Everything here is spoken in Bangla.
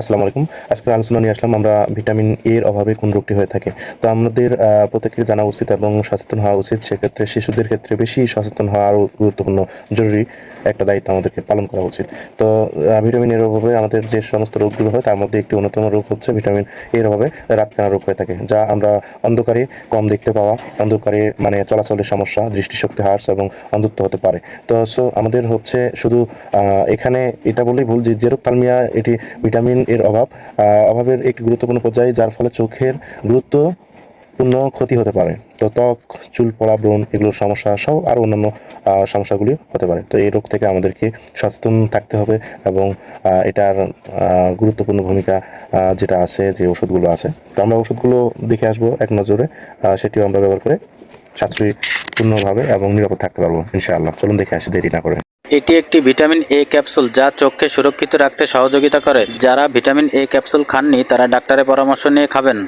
আসসালামু আলাইকুম। আজকে আলোচনা নিয়ে আসলাম আমরা ভিটামিন এ এর অভাবে কোন রোগটি হয়ে থাকে। তো আমাদের প্রত্যেকের জানা উচিত এবং সচেতন হওয়া উচিত। সেক্ষেত্রে শিশুদের ক্ষেত্রে বেশি সচেতন হওয়া আরও গুরুত্বপূর্ণ, জরুরি একটা দায়িত্ব আমাদেরকে পালন করা উচিত। তো ভিটামিন এর অভাবে আমাদের যে সমস্ত রোগগুলো হয়, তার মধ্যে একটি অন্যতম রোগ হচ্ছে ভিটামিন এর অভাবে রাতকানা রোগ হয়ে থাকে, যা আমরা অন্ধকারে কম দেখতে পাওয়া, অন্ধকারে মানে চলাচলের সমস্যা, দৃষ্টিশক্তি হ্রাস এবং অন্ধত্ব হতে পারে। তো সো আমাদের হচ্ছে শুধু এখানে এটা বলেই ভুল যে জেরোপথালমিয়া এটি ভিটামিন এর অভাব। অভাবের একটি গুরুত্বপূর্ণ পর্যায়ে যার ফলে চোখের গুরুত্বপূর্ণ ক্ষতি হতে পারে। তো ত্বক, চুল, পড়া, ব্রণ এগুলোর সমস্যা সহ আরও অন্যান্য সমস্যাগুলি হতে পারে। তো এই রোগ থেকে আমাদেরকে সচেতন থাকতে হবে এবং এটার গুরুত্বপূর্ণ ভূমিকা যেটা আছে, যে ওষুধগুলো আছে। তো আমরা ওষুধগুলো দেখে আসব এক নজরে সেটিও আমরা ব্যবহার করে সাশ্রয়ীপূর্ণভাবে এবং নিরাপদ থাকতে পারব, ইনশাআল্লাহ। চলুন দেখে আসি, দেরি না করে। এটি একটি ভিটামিন এ ক্যাপসুল যা চোখকে সুরক্ষিত রাখতে সহযোগিতা করে। যারা ভিটামিন এ ক্যাপসুল খাননি, তারা ডাক্তারের পরামর্শ নিয়ে খাবেন।